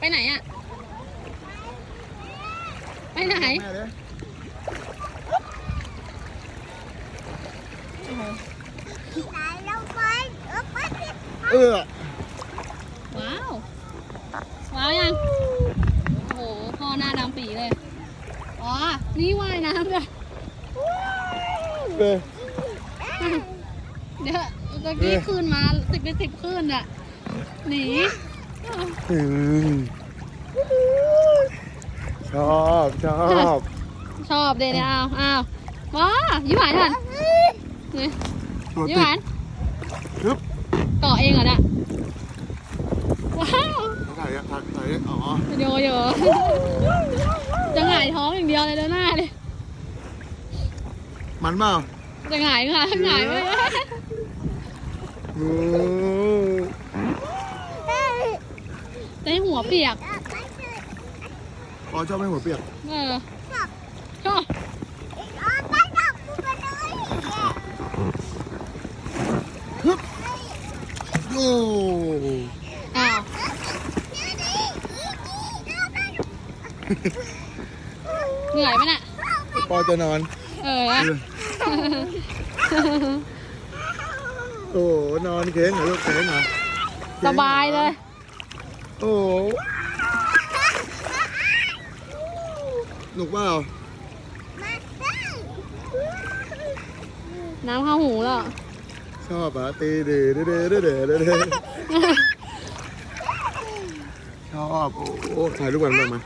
ไปไหนอะ ไปไหน แม่เลยเออว้าว ว้าวยัง โอ้โห พ่อหน้าดำปีเลย อ๋อ นี่ว่ายน้ำเลยเออ เดี๋ยวตะกี้คืนมาสิบเป็นสิบคืนอะ หนี อืมชอบชอบชอบเดเนี่ยอ้าวอ้าวว้ายิ้มหวานก่อนนี่ตัวยิ้มติหดวานปึ๊บเกาะเองเหรอเนี่ยว้าวถ่ายอะถ่ายถ่ายอะอ๋อโยโย่จะหงายท้องอย่างเดียวเลยเด้อหน้าเลยมันเปล่าจะหงายค่ะหงายไว้โอ้ ได้หัวเปียก อ๋อชอบให้หัวเปียก เออชอบโอ้อ้าวเหนื่อยไหมน่ะปอจะนอน เออเออโอ้นอนเค้งเหรอลูกเค้งเหรอสบายเลย โอ้หนุกเปล่าน้ำเข้าหูแล้ว ชอบอะตีเดเดเดเดเดเดเดชอบ โอ้ถ่ายรูปกันบ้างไหม